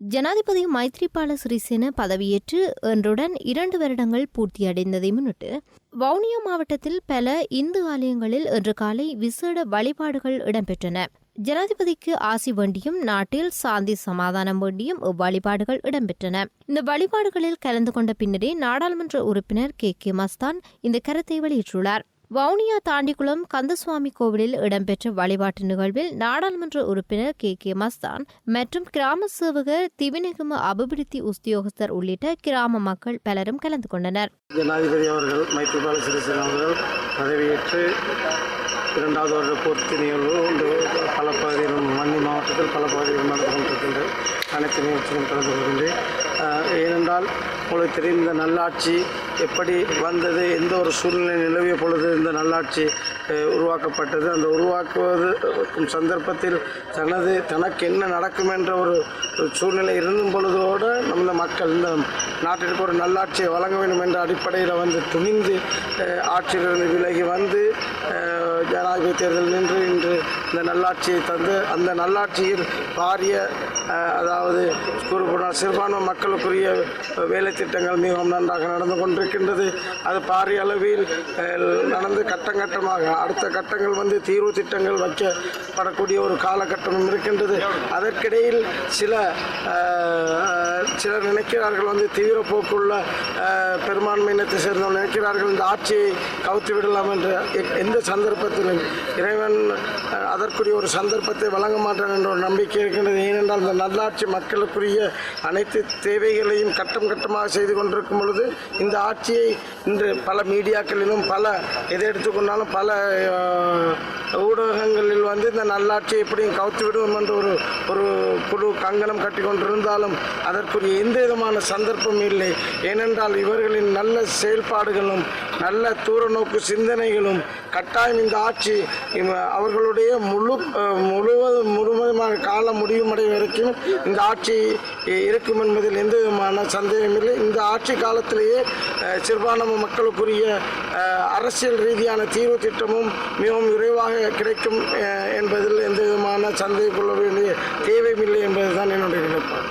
ஜனாதிபதி மைத்ரிபால சிறிசேன பதவியேற்று என்றுடன் இரண்டு வருடங்கள் பூர்த்தியடைந்ததை முன்னிட்டு வவுனியா மாவட்டத்தில் பல இந்து ஆலயங்களில் இன்று காலை விசேட வழிபாடுகள் இடம்பெற்றன. ஜனாதிபதிக்கு ஆசி வேண்டியும் நாட்டில் சாந்தி சமாதானம் வேண்டியும் இவ்வழிபாடுகள் இடம்பெற்றன. இந்த வழிபாடுகளில் கலந்து கொண்ட பின்னரே நாடாளுமன்ற உறுப்பினர் கே கே மஸ்தான் இந்த கருத்தை வெளியிட்டுள்ளார். வவுனியா தாண்டிக்குளம் கந்தசுவாமி கோவிலில் இடம்பெற்ற வழிபாட்டு நிகழ்வில் நாடாளுமன்ற உறுப்பினர் கே. கே. மஸ்தான் மற்றும் கிராம சேவகர் திவிநெகும அபிவிருத்தி உத்தியோகஸ்தர் உள்ளிட்ட கிராம மக்கள் பலரும் கலந்து கொண்டனர். ஜனாதிபதி அவர்கள் மைத்ரிபால சிறிசேன அவர்கள் பதவியேற்று இரண்டாவது வருட பூர்த்தி நிகழ்வு பல பகுதிகளும் மன்னி மாவட்டத்தில் பல பகுதிகளில் நடந்து கொண்டிருக்கின்ற அனைத்து நிகழ்ச்சிகளும் கலந்து கொள்கின்றேன். ஏனென்றால் உங்களுக்கு தெரியும் இந்த நல்லாட்சி எப்படி வந்தது எந்த ஒரு சூழ்நிலை நிலவிய பொழுது இந்த நல்லாட்சி உருவாக்கப்பட்டது? அந்த உருவாக்குவது சந்தர்ப்பத்தில் தனது தனக்கு என்ன நடக்கும் என்ற ஒரு சூழ்நிலை இருந்தும் பொழுதோடு நம்ம மக்கள் இந்த நாட்டிற்கு ஒரு நல்லாட்சியை வழங்க வேண்டும் என்ற அடிப்படையில் வந்து துணிந்து ஆட்சியிலிருந்து விலகி வந்து ஜனாதிபதி தேர்தல் நின்று இன்று இந்த நல்லாட்சியை தந்து அந்த நல்லாட்சியில் பாரிய அதாவது கூறப்போனால் சிறுபான்மை மக்களுக்குரிய வேலை திட்டங்கள் மிகவும் நன்றாக நடந்து கொண்டு இருக்கின்றது அது பாரிய அளவில் நடந்து கட்டம் கட்டமாக அடுத்த கட்டங்கள் வந்து தீர்வு திட்டங்கள் வைக்கப்படக்கூடிய ஒரு காலகட்டமும் இருக்கின்றது. அதற்கிடையில் சில சிலர் நினைக்கிறார்கள் வந்து தீவிர போக்குள்ள பெரும்பான்மை இனத்தை சேர்ந்தவர்கள் நினைக்கிறார்கள் இந்த ஆட்சியை கவுத்து விடலாம் என்று. எந்த சந்தர்ப்பத்திலும் இறைவன் அதற்குரிய ஒரு சந்தர்ப்பத்தை வழங்க மாட்டான் என்ற ஒரு நம்பிக்கை இருக்கின்றது. ஏனென்றால் இந்த நல்லாட்சி மக்களுக்குரிய அனைத்து தேவைகளையும் கட்டம் கட்டமாக செய்து கொண்டிருக்கும் பொழுது இந்த ஆட்சி ஆட்சியை இன்று பல மீடியாக்களிலும் பல எதை எடுத்துக்கொண்டாலும் பல ஊடகங்களில் வந்து இந்த நல்லாட்சியை எப்படியும் கவுத்து விடுவோம் என்று ஒரு ஒரு குழு கங்கணம் கட்டி கொண்டிருந்தாலும் அதற்குரிய எந்த விதமான சந்தர்ப்பம் இல்லை. ஏனென்றால் இவர்களின் நல்ல செயல்பாடுகளும் நல்ல தூர நோக்கு சிந்தனைகளும் கட்டாயம் இந்த ஆட்சி அவர்களுடைய முழு முழுவதும் முழுவதுமாக காலம் முடியும் வரைக்கும் இந்த ஆட்சி இருக்கும் என்பதில் எந்த விதமான சந்தேகமில்லை இந்த ஆட்சி காலத்திலேயே சிறுபான்மை மக்களுக்குரிய அரசியல் ரீதியான தீர்வு திட்டமும் மிகவும் விரைவாக கிடைக்கும் என்பதில் எந்த விதமான சந்தேகம் கொள்ள வேண்டிய தேவையில்லை என்பதுதான் என்னுடைய நினைப்பாடு